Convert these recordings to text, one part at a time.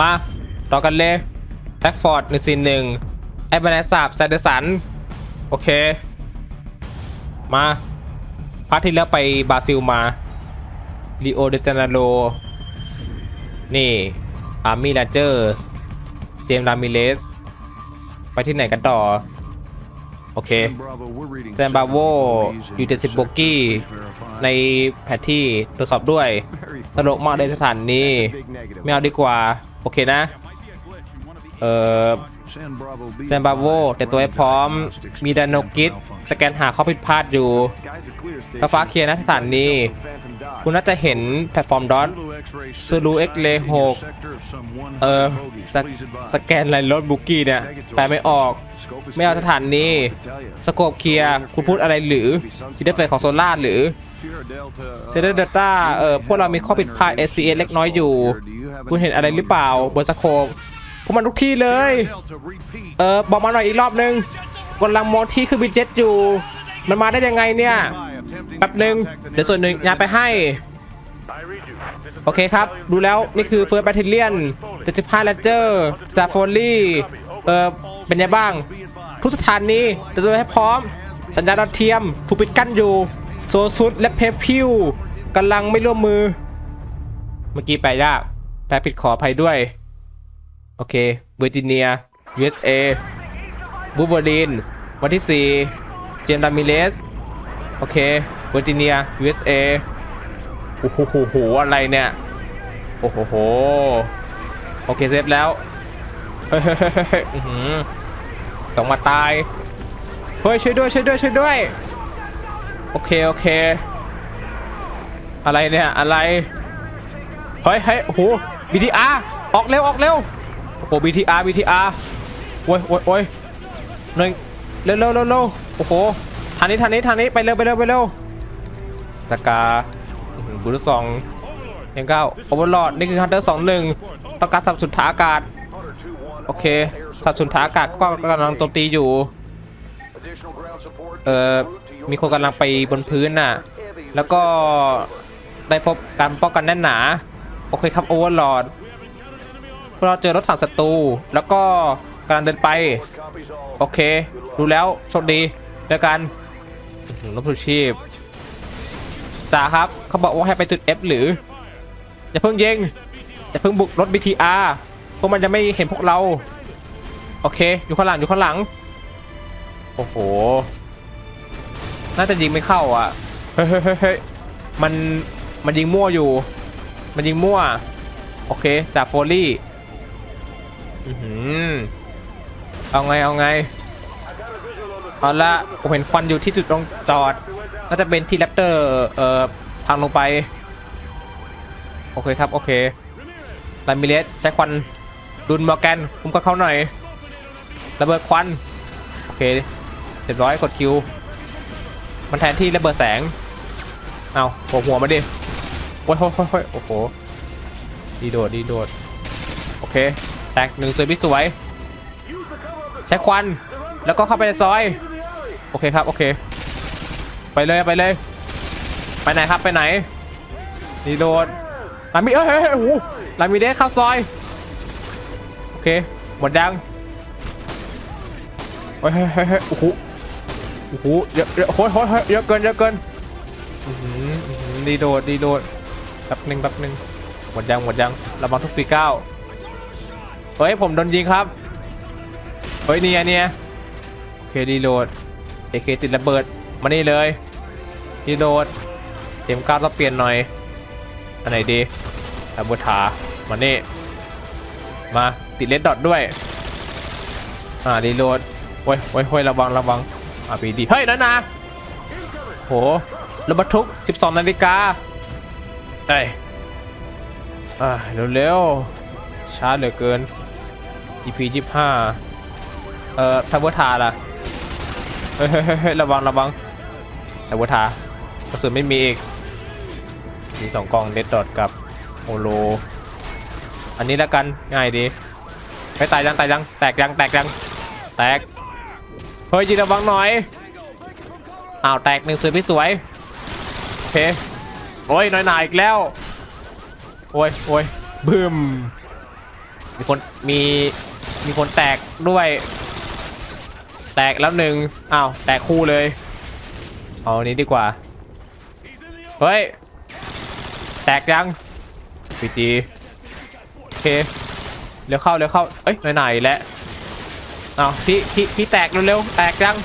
มา ต่อกันเลยแอฟฟอร์ดหนึ่งสี่หนึ่งแอปเปิลสาบแซนเดอร์สัน โอเค มาพาร์ทที่แล้วไปบราซิลมาลีโอเดเจเนโรนี่ อาร์มี่แรนเจอร์ส เจมส์รามิเลส ไปที่ไหนกันต่อ โอเคแซมบาโวอยู่70โบกี้ ในแผนที่ตรวจสอบด้วย ตลกมากเลยสถานนี้ไม่เอาดีกว่า โอเคนะ เอ่อ แซมบาโวแต่ตัวให้พร้อม มีดานโนกิสสแกนหาข้อผิดพลาดอยู่ถ้าฟ้าเคลียร์นะสถานนี้คุณน่าจะเห็นแพลตฟอร์มดอทซูรูเอ็กเลหกเออสสแกนไลน์รถบุกี้เนี่ยแปลไม่ออก ไม่เอาสถานนี้สโคปเคลียร์คุณพูดอะไรหรือซีเดเฟของโซล่าหรือเซเดอร์เดต้าเออพวกเรามีข้อผิดพลาด SCA เล็กน้อยอยู่ คุณเห็นอะไรหรือเปล่าบนสโคป พวกมันทุกที่เลย เออบอกมาหน่อยอีกรอบนึงกำลังมองที่คือบินเจ็ตอยู่ มันมาได้ยังไงเนี่ยแป๊บนึงเดี๋ยวส่วนหนึ่งงานไปให้ โอเคครับ ดูแล้วนี่คือเฟิร์สแบทเทเลียน75 r รนเจอร์จากโฟลี่เออเป็นยังไงบ้าง ทุกสถานีจะดูให้พร้อม สัญญาณดาวเทียมถูกปิดกั้นอยู่ โซซุดและเพปพิวกำลังไม่ร่วมมือ เมื่อกี้แปลยากแปลผิดขออภัยด้วย โอเคเวอร์จิเนีย USA บูเวอรีนวันที่ 4 เจมส์ดามิเลส โอเคเวอร์จิเนีย USA โอ้โหโหโหอะไรเนี่ย โอ้โห โอเคเซฟแล้วเฮ้ยต้องมาตาย เฮ้ยช่วยด้วยช่วยด้วยช่วยด้วย โอเคโอเค อะไรเนี่ย อะไร เฮ้ยเฮ้ยโอ้โห BTR ออกเร็วออกเร็ว โอ้โห BTR BTR โอ้ยโอ้ยโอ้ยหนึ่งเร็วเร็วเร็วเร็วโอ้โหทางนี้ทางนี้ทางนี้ไปเร็วไปเร็วไปเร็วสกาบูรุษสองยังเก้าโอเวอร์ลอดนี่คือฮันเตอร์สองหนึ่งต้องการสับสุนทาอากาศโอเคสับสุนทาอากาศก็กำลังโจมตีอยู่เอ่อมีคนกำลังไปบนพื้นน่ะแล้วก็ได้พบการป้องกันแน่นหนาโอเคครับโอเวอร์ลอด วกเราเจอรถถังศัตรู แล้วก็กำลังเดินไป โอเค ดูแล้วโชคดีเจอกันอื้อหือรถพลูชีพจ่าครับ เขาบอกว่าให้ไปจุด F หรือ อย่าเพิ่งยิงอย่าเพิ่งบุกรถ BTR พวกมันจะไม่เห็นพวกเรา โอเค อยู่ข้างหลัง อยู่ข้างหลัง โอ้โห น่าจะยิงไม่เข้าอะ เฮ้ยเฮ้ยเฮ้เฮ้มัน มันยิงมั่วอยู่ มันยิงมั่ว โอเคจากโฟลี่ เอาไงเอาไง เอาละผมเห็นควันอยู่ที่จุดลงจอด น่าจะเป็นที่แรปเตอร์ เอ่อ พังลงไป โอเคครับ โอเคลามิเลสใช้ควันดุนมอร์แกนคุมกับเขาหน่อย ระเบิดควัน โอเคเรียบร้อยกดคิว มันแทนที่ระเบิดแสง เอาหัวหัวมาดิ โอ้ยโอ้ยโอ้ยโอ้โห ดีโดด ดีโดด โอเค แตกหนึ่งสวยพิสวย ใช้ควัน แล้วก็เข้าไปในซอย โอเคครับ โอเค ไปเลยไปเลย ไปไหนครับไปไหนดีโดดลามิเอ้ยเฮ้ยเฮ้โอ้โหลามิเดสเข้าซอย โอเค หมดยังเฮ้ยเฮ้ยเฮ้ยโอ้โหโอ้โหเยอะเยอะโอ้ยโอ้ยโอ้เยอะเกินเยอะเกินดีโดดดีโดดแป๊บหนึ่งแป๊บหนึ่งหมดยังหมดยังระวังทุกฝีก้าว เฮ้ยผมโดนยิงครับ เฮ้ยเนี่ยเนี่ยโอเคดีโดดเอเคติดระเบิดมานี่เลยดีโดดเตรียมก้าวต้องเปลี่ยนหน่อย อันไหนดีอาบูทามานี่มาติดเลดดอทด้วย อ่ารีโหลดโอ้ยโอ้ยโอ้ยระวังระวังอ่าปีดีเฮ้ยนั่นนะโหรถบรรทุก 12 นาฬิกาเอ้ยอ่าเร็วๆช้าเหลือเกิน GP 25เอ่อทับเบอร์ทาล่ะเฮ้ยเฮ้ยเฮ้ยเฮ้ยระวังระวังทับเบอร์ทากระสุนไม่มีอีกมีสองกล่องเดดดอทกับโฮโล อันนี้แล้วกันง่ายดีไปตายยังตายยังแตกยังแตกยังแตกเฮ้ยจีระวังหน่อยอ้าวแตกหนึ่งสวยพี่สวยโอเคโอ้ยน้อยหนาอีกแล้วโอ้ยโอ้ยบึมมีคนมี มีคนแตกด้วย แตกแล้วหนึ่งอ้าวแตกคู่เลย เอาอันนี้ดีกว่า เฮ้ย แตกยังปีจีโอเคเร็วเข้าเร็วเข้าเอ้ยไหนๆแล้วเอาพี่พี่พี่แตกเร็วๆแตกยัง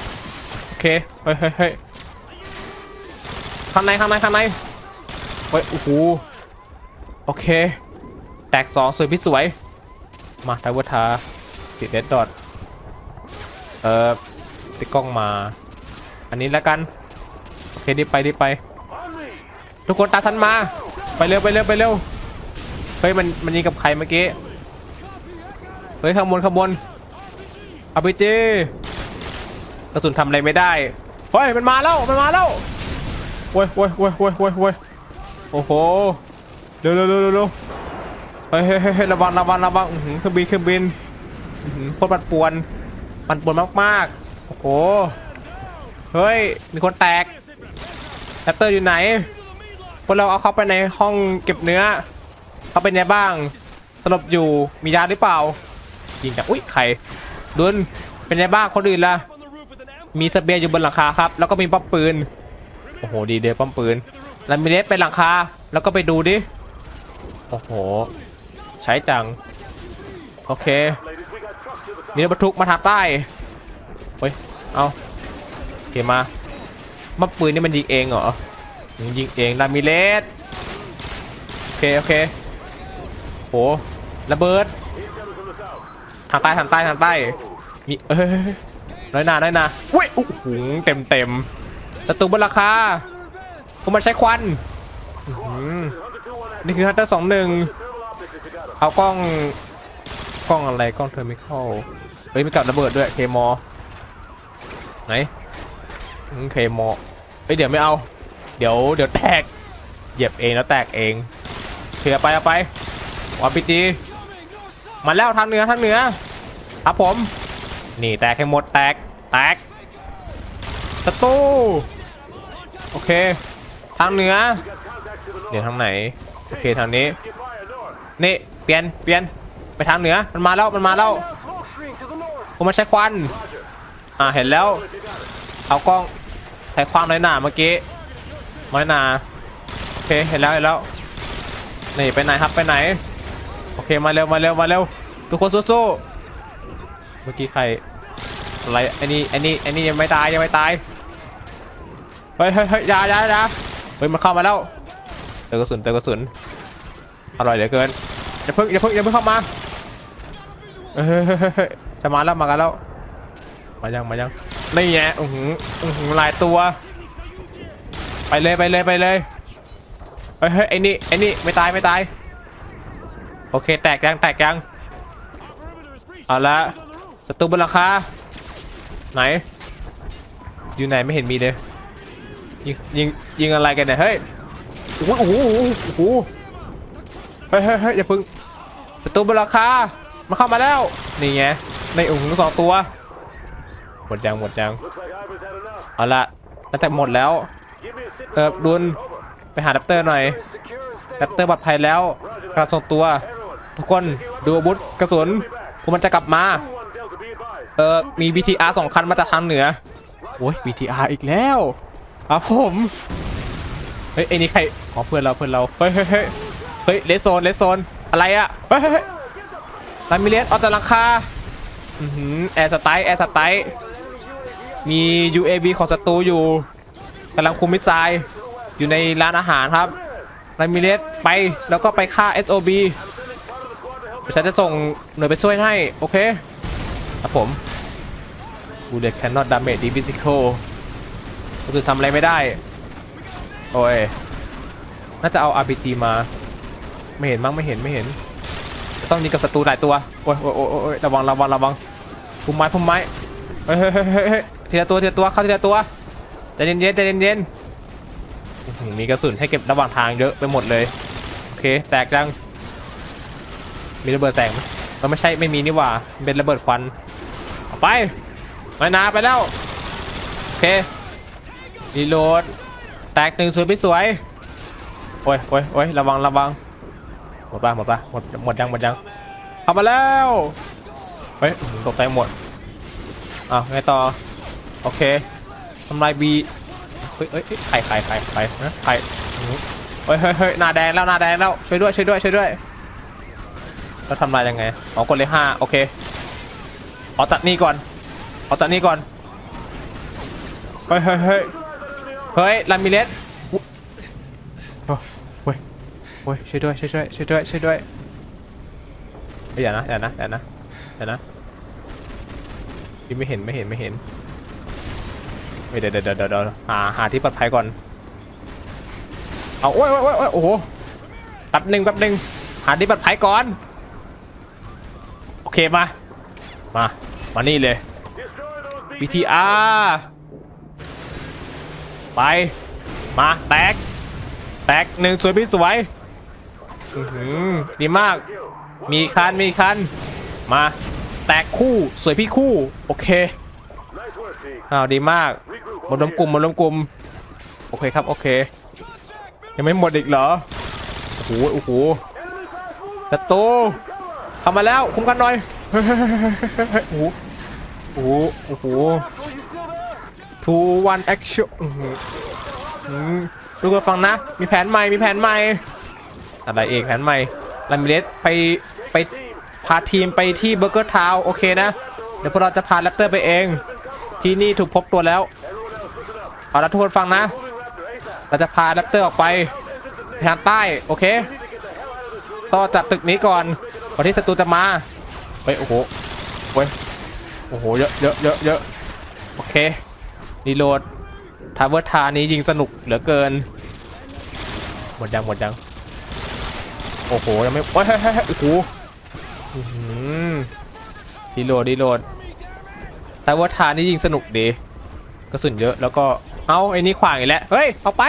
โอเคเฮ้ยเฮ้ยเฮ้ยข้างในข้างในข้างในเฮ้ยโอ้โหโอเค แตกสองสวยพี่สวย มาไทวทา ติดเดดดอทเอ่อติดกล้องมา อันนี้แล้วกัน โอเครีไปรีไป ทุกคนตามฉันมา ไปเร็วไปเร็วไปเร็ว เฮ้ยมันมันยิงกับใครเมื่อกี้ เฮ้ยข้างบนข้างบนอาไปจีกระสุนทำอะไรไม่ได้ เฮ้ยมันมาแล้วมันมาแล้วโว้ยโว้ยโว้ยโว้ยโว้ยโว้ยโอ้โห เร็วเร็วเร็วเร็วเฮ้ยเฮ้ยเฮ้ยระวังระวังระวังเครื่องบินเครื่องบิน อื้อหือโคตรปั่นป่วนปั่นป่วนมากๆโอ้โหเฮ้ยมีคนแตกแรปเตอร์อยู่ไหนพวกเราเอาเขาไปในห้องเก็บเนื้อเขาเป็นไงบ้างสลบอยู่มียาหรือเปล่ายิงจากอุ้ยใครดุนเป็นไงบ้างคนอื่นล่ะมีสเสบียอยู่บนหลังคาครับ แล้วก็มีป้อมปืนโอ้โหดีเดย์ป้อมปืนแล้วมีเลสไปหลังคาแล้วก็ไปดูดิโอ้โห ใช้จัง โอเค มีรถบรรทุกมาทางใต้เฮ้ย เอาโอเคมาป้อมปืนนี่มันยิงเองเหรอยิงเองดามิเลสโอเค โอเคโหระเบิด ทางใต้ ทางใต้ ทางใต้ มี เอ้ย น้อยนาน้อยนาอุ้ยโอ้โหเต็มเต็มศัตรูบนราคาพวกมันใช้ควัน นี่คือฮันเตอร์สองหนึ่งเอากล้อง กล้องอะไร กล้องเทอร์มิคอล ฮ้ยมีกับระเบิดด้วยเคมอไหนเคมอเฮ้ยเดี๋ยวไม่เอา เดี๋ยวเดี๋ยวแตกเหยียบเองแล้วแตกเองเคลียร์ไปเอาไปวาปิจีมาแล้วทางเหนือทางเหนือครับผม นี่แตกให้หมดแตกแตกศัตรูโอเค ทางเหนือเดี๋ยวทางไหนโอเคทางนี้นี่เปลี่ยนเปลี่ยนไปทางเหนือมันมาแล้วมันมาแล้ว ผมมันใช้ควันอ่าเห็นแล้ว เอากล้องใช้ความน้อยหนาเมื่อกี้น้อยหนาโอเคเห็นแล้วเห็นแล้วนี่ไปไหนครับไปไหนโอเคมาเร็วมาเร็วมาเร็วทุกคนสู้ๆเมื่อกี้ใครอะไรไอ้นี่ไอ้นี่ไอ้นี่ยังไม่ตายยังไม่ตายเฮ้ยเฮ้ยเฮ้ยยายายาเฮ้ยมันเข้ามาแล้วเติมกระสุนเติมกระสุนอร่อยเหลือเกินอย่าเพิ่งอย่าเพิ่งอย่าเพิ่งเข้ามาเฮ้ย จะมาแล้วมากันแล้ว มายังมายังนี่ไงอือหืออือหือหลายตัว ไปเลยไปเลยไปเลยเฮ้ยเฮ้ยไอ้นี่ไอ้นี่ไม่ตายไม่ตาย โอเคแตกยังแตกยังเอาละศัตรูบนราคาไหน อยู่ไหนไม่เห็นมีเลยยิงยิงยิงอะไรกันเนี่ยเฮ้ยโอ้โหโอ้โหเฮ้ยเฮ้ยเฮ้ยอย่าพึ่งศัตรูบนราคามาเข้ามาแล้วนี่ไง ในอุ้งสองตัว หมดยังหมดยังเอาละน่าจะหมดแล้ว เออดุนไปหาดัปเตอร์หน่อยดัปเตอร์ปลอดภัยแล้วกำลังส่งตัว ทุกคนดูอาวุธกระสุนพวกมันจะกลับมา เออมี BTR สองคันมาจากทางเหนือโอ้ย BTR อีกแล้วครับผม เฮ้ยไอ้นี่ใครอ๋อเพื่อนเราเพื่อนเรา เฮ้ยเฮ้ยเฮ้ยเฮ้ยเลสโซนเลสโซนอะไรอะเฮ้ยเฮ้ยเฮ้ยลามิเลสออกจากหลังคา แอร์สไตล์แอร์สไตล์มี UAV ของศัตรูอยู่กำลังคุมมิสไซล์อยู่ในร้านอาหารครับไรมิเลสไปแล้วก็ไปฆ่า SOB ฉันจะส่งหน่วยไปช่วยให้ โอเคครับผมบูเด t cannot damage the physical ก็คือทำอะไรไม่ได้ โอ้ย น่าจะเอา RPG มา ไม่เห็นมั้งไม่เห็นไม่เห็น ต้องยิงกับศัตรูหลายตัว โอ้ยโอ้ยโอ้ยระวังระวังระวังพุ่มไม้พุ่มไม้เฮ้ยเฮ้ยเฮ้ยทีละตัวทีละตัวเข้าทีละตัวใจเย็นๆใจเย็นๆอื้อหือมีกระสุนให้เก็บระหว่างทางเยอะไปหมดเลย โอเค แตกจัง มีระเบิดแตกไหมมันไม่ใช่ไม่มีนี่หว่า เป็นระเบิดควันไป ไม่นาไปแล้ว โอเครีโหลด แตกหนึ่งสวยไม่สวย โอ้ยโอ้ยโอ้ยระวังระวัง หมดป่ะหมดป่ะหมดหมดยังหมดยังเข้ามาแล้วเฮ้ยตกใจหมดอ้าวไงต่อโอเคทำลายบีเฮ้ยเฮ้ยเฮ้ยใครใครใครใครนะใครเฮ้ยเฮ้ยเฮ้ยหน้าแดงแล้วหน้าแดงแล้วช่วยด้วยช่วยด้วยช่วยด้วยแล้วทำลายยังไงอ๋อกดเลยห้าโอเคเอาตัดนี่ก่อนเอาตัดนี่ก่อนเฮ้ยเฮ้ยเฮ้ยเฮ้ยลามิเลส โอ้ยช่วยด้วยช่วยด้วยช่วยด้วยช่วยด้วยเฮ้ยอย่านะอย่านะอย่านะอย่านะยังไม่เห็นไม่เห็นไม่เห็นเฮ้ยเดี๋ยวเดี๋ยวเดี๋ยวเดี๋ยวหาหาที่ปลอดภัยก่อนเอาโอ้ยโอ้ยโอ้ยโอ้โหแป๊บหนึ่งแป๊บหนึ่งหาที่ปลอดภัยก่อนโอเคมามามานี่เลย BTR ไปมาแตกแตกหนึ่งสวยพี่สวย ดีมาก มีคัน มีคัน มา แตกคู่ สวยพี่คู่ โอเคอ้าวดีมากหมดรวมกลุ่มหมดรวมกลุ่ม โอเคครับ โอเค ยังไม่หมดอีกเหรอ โอ้โห โอ้โหศัตรูเข้ามาแล้ว คุ้มกันหน่อย โอ้โห โอ้โหโอ้โหทูวันแอคชั่นดูกันฟังนะ มีแผนใหม่ มีแผนใหม่ อะไรเอกแผนใหม่ลามิเลสไปไปพาทีมไปที่เบอร์เกอร์ทาวโอเคนะ เดี๋ยวพวกเราจะพาแรปเตอร์ไปเอง ที่นี่ถูกพบตัวแล้วเอาละทุกคนฟังนะ เราจะพาแรปเตอร์ออกไปทางใต้โอเคต่อจากตึกนี้ก่อนก่อนที่ศัตรูจะมาเฮ้ยโอ้โหเฮ้ยโอ้โหเยอะเยอะเยอะเยอะโอเครีโหลดทาวเวอร์ทานี้ยิงสนุกเหลือเกินหมดยังหมดยัง โอ้โหยังไม่โอ้ยเฮ้ยเฮ้ยโอ้โหอื้อหือรีโหลดรีโหลดทาวเวอร์ทานี้ยิงสนุกดีกระสุนเยอะแล้วก็เอาไอ้นี่ขวางอีกแล้วเฮ้ยเอาไป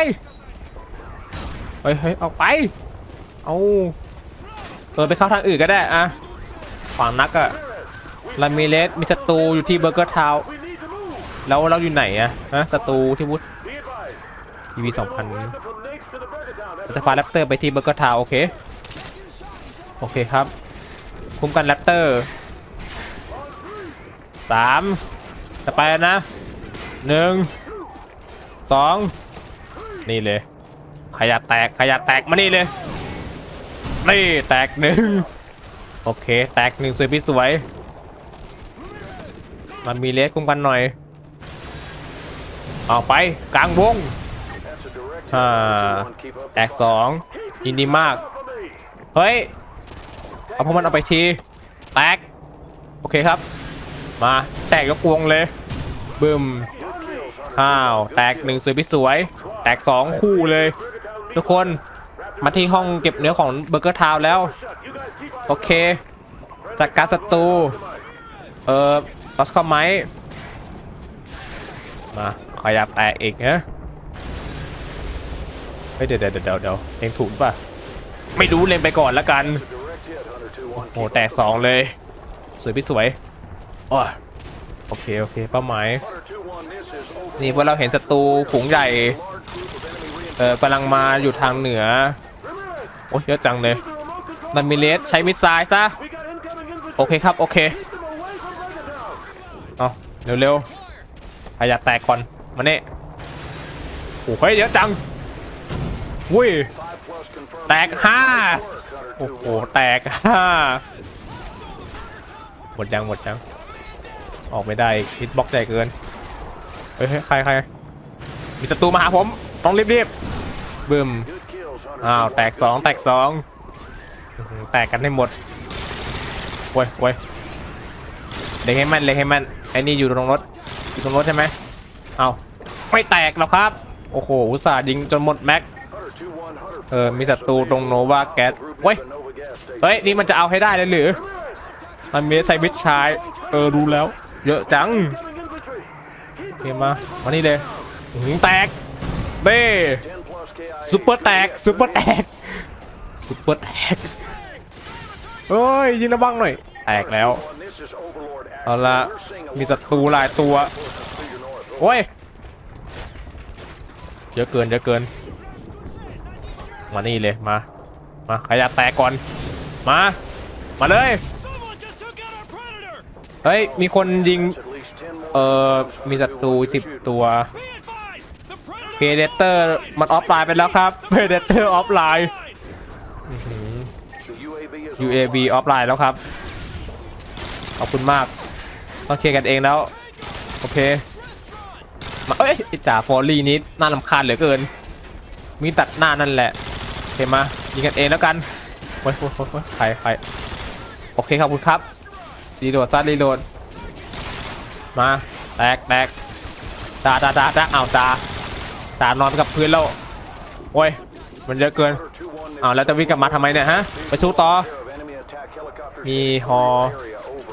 เฮ้ยเฮ้ยเอาไปเอาเออไปเข้าทางอื่นก็ได้อะขวางนักอะลามิเลสมีศัตรูอยู่ที่เบอร์เกอร์ทาวแล้วเราอยู่ไหนอะฮะศัตรูที่วุฒทีวีสองพันจะพาแรปเตอร์ไปที่เบอร์เกอร์ทาวโอเค โอเคครับ คุ้มกันแรปเตอร์สามจะไปนะหนึ่งสองนี่เลย ขยะแตกขยะแตกมานี่เลย นี่แตกหนึ่งโอเค แตกหนึ่งสวยพี่สวย มันมีเลสคุ้มกันหน่อยเอาไปกลางวงอ่าแตกสองยินดีมาก เฮ้ย เอาพวกมันเอาไปที แตก โอเคครับ มา แตกยกวงเลย บึมอ้าว แตกหนึ่งสวยพี่สวย แตกสองคู่เลย ทุกคน มาที่ห้องเก็บเนื้อของเบอร์เกอร์ทาวแล้ว โอเคจากการศัตรู เออลอสคอมไมมาขยับแตกอีกนะเฮ้ยเดี๋ยวเดี๋ยวเดี๋ยวเดี๋ยวเองถูกป่ะ ไม่รู้เล่นไปก่อนละกัน โอ้โหแตกสองเลย สวยพี่สวยโอ้ยโอเค โอเค เป้าหมาย นี่พวกเราเห็นศัตรูฝูงใหญ่ เออกำลังมาอยู่ทางเหนือ โอ้ยเยอะจังเลยนันมิเลสใช้มิสไซล์ซะ โอเคครับ โอเค เอาเร็วๆขยับแตกก่อน มาเน่โอ้โหเยอะจังวุ้ยแตกห้า โอ้โห แตกห้าหมดยังหมดยัง ออกไม่ได้ฮิตบล็อกใหญ่เกิน เฮ้ยใครใครมีศัตรูมาหาผม ต้องรีบๆบึมอ้าว แตกสองแตกสองแตกกันให้หมดโว้ยโว้ยเล็งให้ม่นเล็งให้ม่นไอ้นี่อยู่ตรงรถอยู่ตรงรถใช่ไหมเอาไม่แตกหรอกครับ โอ้โหอุตส่าห์ยิงจนหมดแม็ก เออ มีศัตรูตรงโนวาแก๊สเว้ย เฮ้ย นี่มันจะเอาให้ได้เลยหรือ มันมีไซบิชชายเออ รู้แล้ว เยอะจังโอเคมามานี่เลยหือแตก เบ้ซุปเปอร์แตกซุปเปอร์แตกซุปเปอร์แตกเฮ้ย ยิงระวังหน่อย แตกแล้ว เอาละมีศัตรูหลายตัว โอ้ย เยอะเกิน เยอะเกิน มานี่เลยมา มาขยับแตกก่อน มา มาเลย เฮ้ย มีคนยิง เอ่อ มีศัตรูสิบตัวเพเดเตอร์มันออฟไลน์ไปแล้วครับเพเดเตอร์ออฟไลน์ UAV ออฟไลน์แล้วครับ ขอบคุณมากต้องเคลียร์กันเองแล้ว โอเค มาเอ้ยไอ้จ่าฟอร์รี่นี้น่ารำคาญเหลือเกิน มีตัดหน้านั่นแหละโอ เคมายิงกันเองแล้วกันโอ้ยโอ้ยโอ้ยโอ้ยใครใครโอเคครับคุณครับรีโหลดซัดรีโหลดมาแตกแตกตาตาตาตาเอาตาตานอนกับพื้นแล้วโอ้ยมันเยอะเกินเอาแล้วจะวิ่งกลับมาทำไมเนี่ยฮะไปสู้ต่อมีฮอ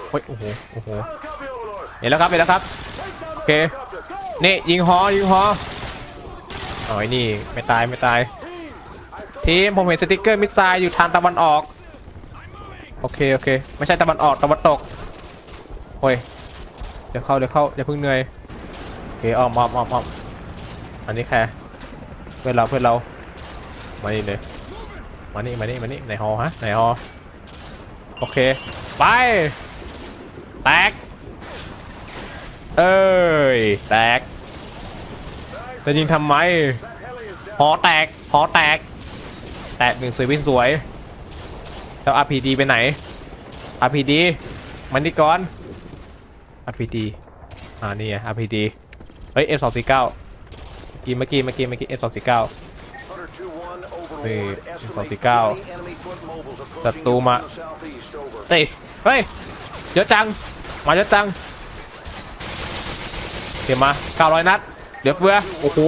โอ้ยโอ้โหโอ้โหเห็นแล้วครับเห็นแล้วครับโอเคนี่ยิงฮอยิงฮอโอ้ยนี่ไม่ตายไม่ตาย ทีมผมเห็นสติกเกอร์มิสไซล์อยู่ทางตะวันออก โอเคโอเค ไม่ใช่ตะวันออกตะวันตกโอ้ยเดี๋ยวเข้าเดี๋ยวเข้าอย่าเพิ่งเหนื่อยโอเคอ้อมอ้อมอ้อมอ้อมอันนี้แค่เพื่อนเราเพื่อนเรามานี่เลยมานี่มานี่มานี่ในฮอฮะในฮอโอเคไปแตกเอ้ยแตกจะยิงทำไมหอแตกหอแตก แตกหนึ่งสวยวิสวยแล้ว RPD ไปไหน RPD มันนี่ก่อน RPD อ่านี่ไง RPD เฮ้ย M249 เมื่อกี้เมื่อกี้เมื่อกี้เมื่อกี้ M249 นี่สองสี่เก้าศัตรูมาเฮ้เฮ้ยเยอะจัง มาเยอะจังเดี๋ยวมา 900 นัด เดี๋ยวเฟือโอ้โห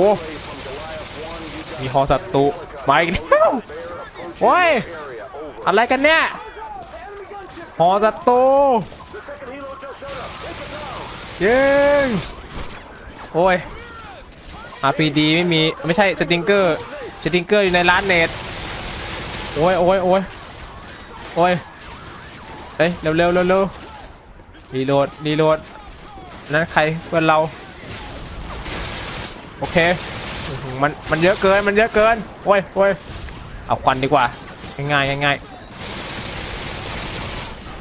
มีฮอศัตรู มาอีกแล้วโอ้ยอะไรกันเนี่ยฮอศัตรูยิงโอ้ย RPD ไม่มีไม่ใช่สติงเกอร์สติงเกอร์อยู่ในร้านเน็ตโอ้ยโอ้ยโอ้ยโอ้ยเฮ้ยเร็วเร็วเร็วเร็วรีโหลดรีโหลดนั่นใครเพื่อนเรา โอเคอื้อหือ มันมันเยอะเกินมันเยอะเกินโอ้ยโอ้ยเอาควันดีกว่าง่ายง่ายง่าย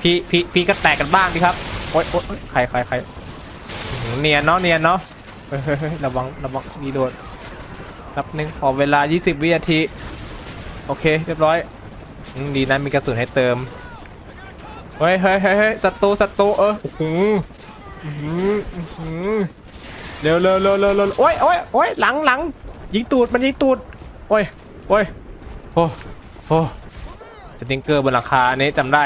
พี่พี่พี่ก็แตกกันบ้างดิครับโอ้ยโอ้ยโอ๊ยใครใครใครเนียนเนาะเนียนเนาะระวังระวังรีโหลดนับหนึ่งขอเวลา 20 วินาที โอเค เรียบร้อยดีนะมีกระสุนให้เติม เฮ้ยเฮ้ยเฮ้ยเฮ้ยศัตรูศัตรูเออหอื้อหือหือเร็วเร็วเร็วเร็วเร็วโอ้ยโอ้ยโอ้ยหลังหลัง ยิงตูดมันยิงตูดโอ้ยโอ้ยโอ้โอ้สติงเกอร์บนหลังคาอันนี้จำได้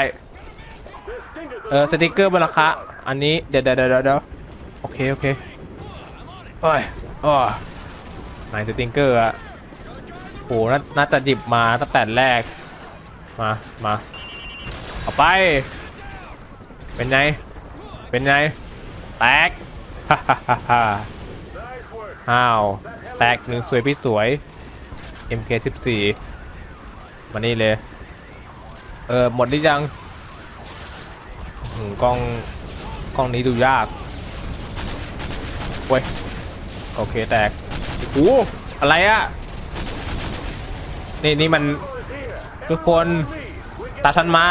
เออสติงเกอร์บนหลังคาอันนี้เดี๋ยวเดี๋ยวเดี๋ยวเดี๋ยวโอเคโอเคโอ้ยโอ้ไหนสติงเกอร์อะโหนาน่าจะหยิบมาตั้งแต่แรกมามาเอาไป เป็นไง เป็นไง แตกฮ่าฮ่าฮ่าฮ่าอ้าว แตกหนึ่งสวยพี่สวย MK14 มานี่เลย เออหมดหรือยังอืมกล้องกล้องนี้ดูยากเว้ยโอเคแตกโอ้อะไรอะนี่นี่มันทุกคนตามฉันมา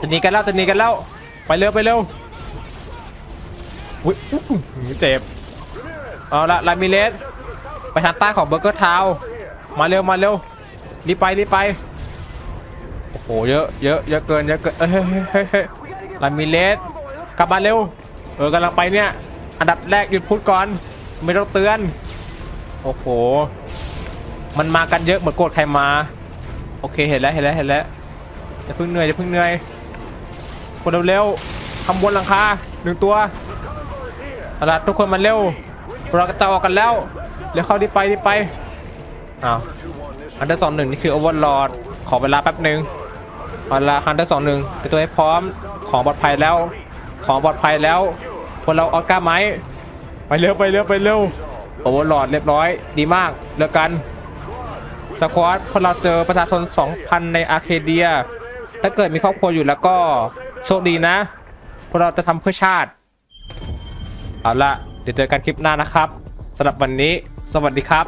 จะหนีกันแล้วจะหนีกันแล้ว ไปเร็วไปเร็วอุ้ยอุ๊ยเจ็บ เอาละลามิเลส ไปทางใต้ของเบอร์เกอร์ทาวมาเร็วมาเร็วรีบไปรีบไปโอ้โหเยอะเยอะเยอะเกินเยอะเกินเฮ้ยเฮ้ยเฮ้ยเฮ้ยลามิเลสกลับมาเร็วเออกำลังไปเนี่ยอันดับแรกหยุดพูดก่อนไม่ต้องเตือนโอ้โหมันมากันเยอะเหมือนโกรธใครมาโอเคเห็นแล้วเห็นแล้วเห็นแล้วอย่าเพิ่งเหนื่อยอย่าเพิ่งเหนื่อยคนเร็วๆทำบนหลังคาหนึ่งตัวเอาละทุกคนมาเร็วเราก็จะออกกันแล้ว เร็วเข้าดีไปดีไปอ้าวอันเดอร์สองหนึ่งนี่คือโอเวอร์ลอดขอเวลาแป๊บหนึ่งเอาละอันเดอร์สองหนึ่งเตรียมตัวให้พร้อมของปลอดภัยแล้ว ของปลอดภัยแล้วพวกเราออกก้าไหมไปเร็วไปเร็วไปเร็วโอเวอร์ลอดเรียบร้อย ดีมากเลิกกันสควอตพอเราเจอประชาชน 2,000 ในอาร์เคเดีย ถ้าเกิดมีครอบครัวอยู่แล้วก็โชคดีนะ พวกเราจะทำเพื่อชาติ เอาละเดี๋ยวเจอกันคลิปหน้านะครับสำหรับวันนี้ สวัสดีครับ